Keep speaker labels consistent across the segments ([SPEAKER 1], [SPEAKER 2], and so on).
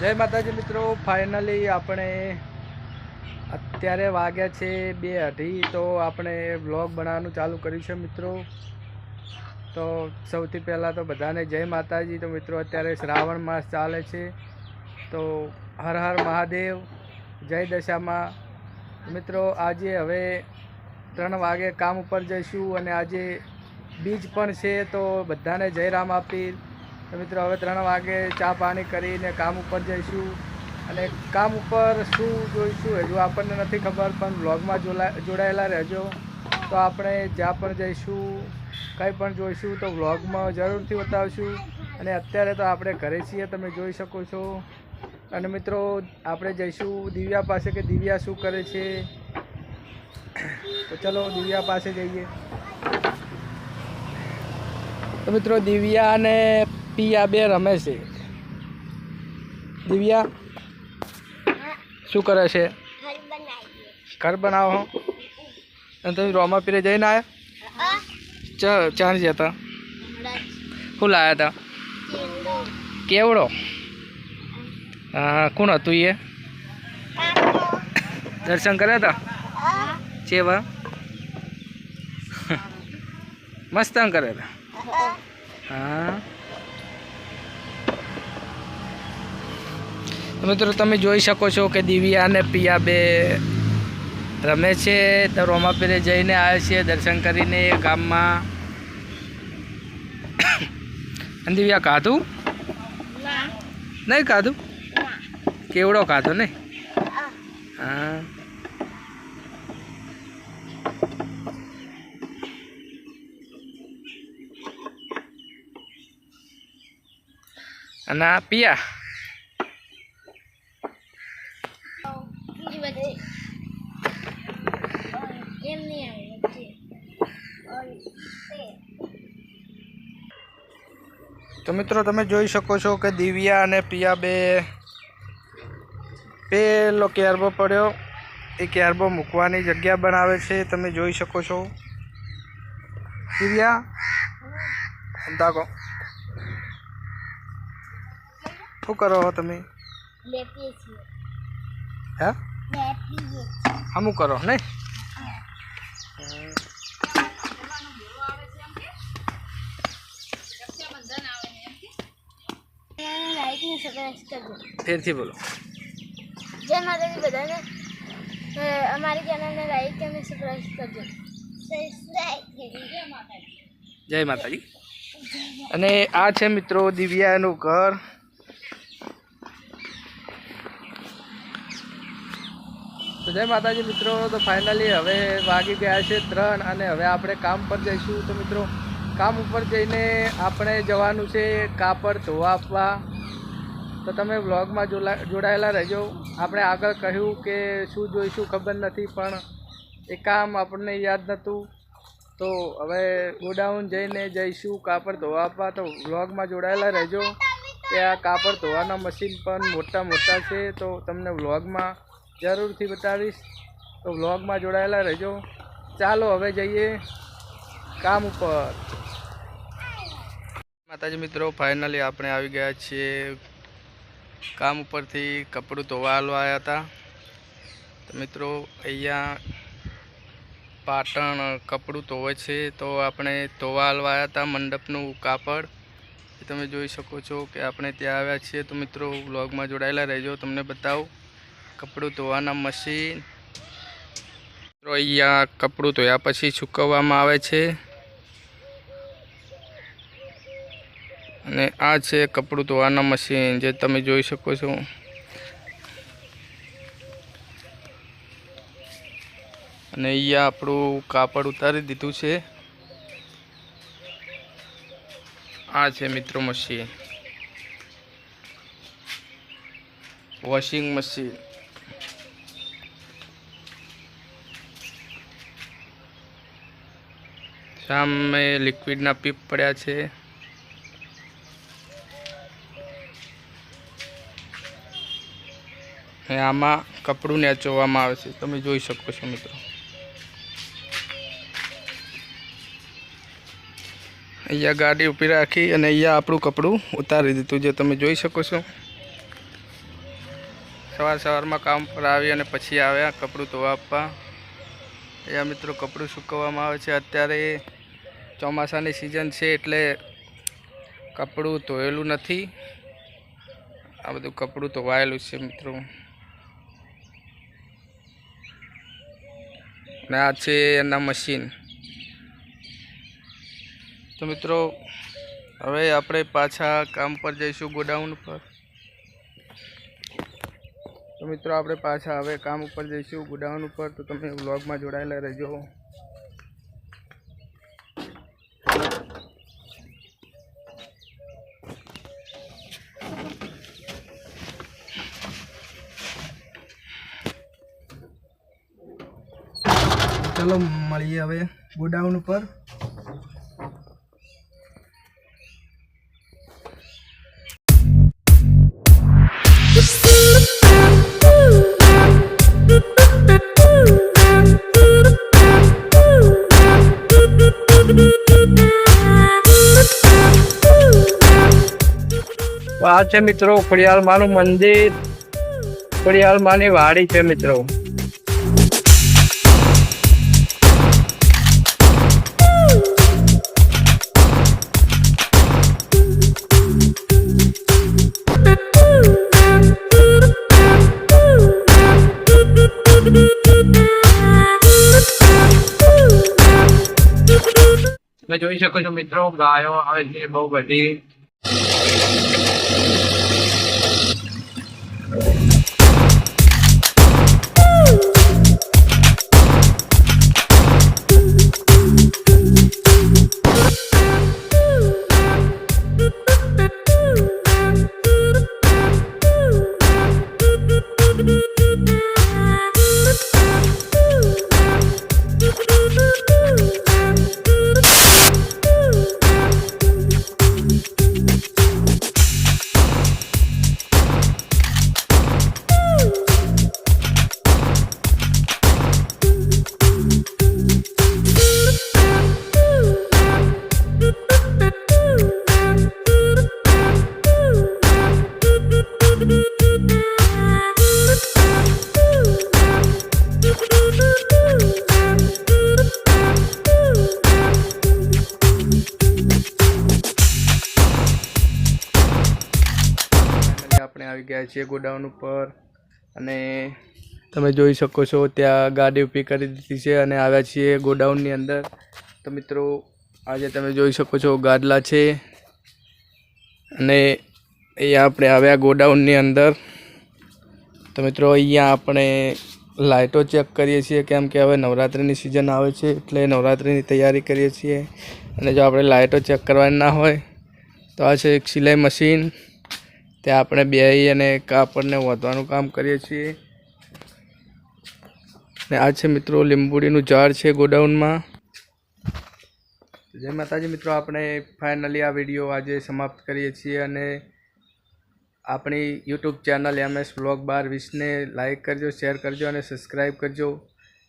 [SPEAKER 1] જય માતાજી મિત્રો ફાઇનલી આપણે અત્યારે વાગ્યા છે બે અઢી, તો આપણે વ્લોગ બનાવવાનું ચાલુ કર્યું છે મિત્રો. તો સૌથી પહેલાં તો બધાને જય માતાજી. તો મિત્રો, અત્યારે શ્રાવણ માસ ચાલે છે. તો હર હર મહાદેવ, જય દશામાં. મિત્રો, આજે હવે ત્રણ વાગે કામ ઉપર જઈશું અને આજે બીજ પણ છે, તો બધાને જય રામ આપી તો મિત્રો, હવે ત્રણ વાગે ચા પાણી કરીને કામ ઉપર જઈશું. અને કામ ઉપર શું જોઈશું હજુ આપણને નથી ખબર, પણ બ્લોગમાં જોડાયેલા રહેજો. તો આપણે જ્યાં પણ જઈશું, કંઈ પણ જોઈશું, તો વ્લોગમાં જરૂરથી બતાવશું. અને અત્યારે તો આપણે ઘરે છીએ, તમે જોઈ શકો છો. અને મિત્રો, આપણે જઈશું દિવ્યા પાસે કે દિવ્યા શું કરે છે? તો ચલો દિવ્યા પાસે જઈએ. તો મિત્રો દિવ્યા અને પિયા બે રમે છે. દિવ્યા, શું કરે છે? ઘર બનાવો અને તમે રોમા પીરે જઈને આવ્યા ચ ચાર જતા શું લાવ્યા હતા કેવડો? હા, કોણ હતું એ? દર્શન કર્યા હતા ચેવા મસ્ત કર્યા હતા હા. મિત્રો, તમે જોઈ શકો છો કે દિવ્યા અને પિયા બે રમે છે. તો રોમાપીરે જઈને આવે છે દર્શન કરીને ગામમાં. અને દિવ્યા, ખાધું? નહીં ખાધું? કેવડો ખાધો નહીં? હા. અને આ પિયા? મિત્રો તમે જોઈ શકો છો કે દિવ્યા અને પિયા બે પેલો ક્યારબો પડ્યો. એ ક્યારબો મૂકવાની જગ્યા બનાવે છે તમે જોઈ શકો છો. દિવ્યા તાકો શું કરો છો તમે? હે? હમું કરો નહીં? ફેરથી બોલો.
[SPEAKER 2] જય માતાજી બધાને અમારી ચેનલને લાઈક અને સબસ્ક્રાઇબ કરજો.
[SPEAKER 1] જય માતાજી. અને આ છે મિત્રો દિવ્યાનું ઘર. તો જય માતાજી મિત્રો તો ફાઇનલી હવે વાગી ગયા છે ત્રણ અને હવે આપણે કામ પર જઈશું. તો મિત્રો કામ ઉપર જઈને આપણે જવાનું છે કાપડ ધોવા આપવા તો તમે વ્લોગમાં જોડાયેલા રહેજો. આપણે આગળ કહ્યું કે શું જોઈશું ખબર નથી, પણ એ કામ આપણને યાદ નહોતું. તો હવે ગોડાઉન જઈને જઈશું કાપડ ધોવા આપવા તો વ્લોગમાં જોડાયેલા રહેજો કે આ કાપડ ધોવાના મશીન પણ મોટા મોટા છે. તો તમને વ્લોગમાં જરૂરથી બતાવીશ. તો વ્લોગમાં જોડાયેલા રહેજો. ચાલો હવે જઈએ કામ ઉપર. માતાજી મિત્રો ફાઇનલી આપણે આવી ગયા છીએ કામ ઉપરથી કપડું ધોવા આવ્યા હતા. તો મિત્રો, અહીંયા પાટણ કપડું ધોવે છે, તો આપણે ધોવા આવ્યા હતા મંડપનું કાપડ. એ તમે જોઈ શકો છો કે આપણે ત્યાં આવ્યા છીએ. તો મિત્રો, વ્લોગમાં જોડાયેલા રહેજો, તમને બતાવું. કપડું ધોવાના મશીન. મિત્રો, અહીંયા કપડું ધોયા પછી સૂકવવામાં આવે છે. અને આ છે કપડું ધોવાના મશીન, જે તમે જોઈ શકો છો. અને અહીંયા આપણું કાપડ ઉતારી દીધું છે. આ છે મિત્રો મશીન. Washing machine. સામે લિક્વિડના પીપ પડ્યા છે. અને આમાં કપડું ચોવામાં આવે છે. તમે જોઈ શકો છો મિત્રો. અહીંયા ગાડી ઊભી રાખી અને અહીંયા આપણું કપડું ઉતારી દીધું જે તમે જોઈ શકો છો. સવાર સવારમાં કામ પર આવી અને પછી આવ્યા કપડું ધોવા આપવા. અહીંયા મિત્રો કપડું સૂકવવામાં આવે છે. અત્યારે ચોમાસાની સિઝન છે એટલે કપડું ધોયેલું નથી. આ બધું કપડું ધોવાયેલું છે મિત્રો. ને આ છે એના મશીન. તો મિત્રો, હવે આપણે પાછા કામ પર જઈશું ગોડાઉન પર. તો મિત્રો, આપણે પાછા હવે કામ ઉપર જઈશું ગોડાઉન ઉપર. તો તમે વ્લોગમાં જોડાયેલા રહેજો. ચલો મળીએ હવે ગોડાઉન ઉપર. આ છે મિત્રો ખોડિયાલમાનું મંદિર ખોડિયાલમાની વાડી છે મિત્રો. તમે જોઈ શકો છો મિત્રો ગાયો આવે છે બહુ બધી. આપણે આવી ગયા છીએ ગોડાઉન ઉપર અને તમે જોઈ શકો છો ત્યાં ગાડી ઊભી કરી દીધી છે અને આવ્યા છીએ ગોડાઉનની અંદર. તો મિત્રો, આજે તમે જોઈ શકો છો ગાદલા છે અને અહીંયા આપણે આવ્યા ગોડાઉનની અંદર. તો મિત્રો, અહીંયા આપણે લાઇટો ચેક કરીએ છીએ કેમ કે હવે નવરાત્રિની સિઝન આવે છે એટલે નવરાત્રિની તૈયારી કરીએ છીએ. અને જો આપણે લાઇટો ચેક કરવાની ના હોય, તો આ છે એક સિલાઈ મશીન. ત્યાં આપણે બેહી અને કાપડને વધવાનું કામ કરીએ છીએ. ને આ છે મિત્રો લીંબુડીનું ઝાડ છે ગોડાઉનમાં. જય માતાજી મિત્રો, આપણે ફાઇનલી આ વીડિયો આજે સમાપ્ત કરીએ છીએ અને આપણી YouTube channel M S blog બાર વીસને લાઇક કરજો, શેર કરજો અને સબસ્ક્રાઈબ કરજો.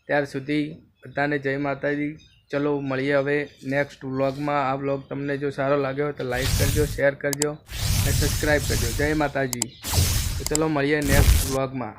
[SPEAKER 1] ત્યાર સુધી બધાને જય માતાજી. ચલો, મળીએ હવે નેક્સ્ટ વ્લોગમાં. આ વ્લોગ તમને જો સારો લાગ્યો તો લાઈક કરજો, શેર કરજો. અને સબસ્ક્રાઈબ કરજો. જય માતાજી. તો ચલો મળીએ નેક્સ્ટ વ્લોગમાં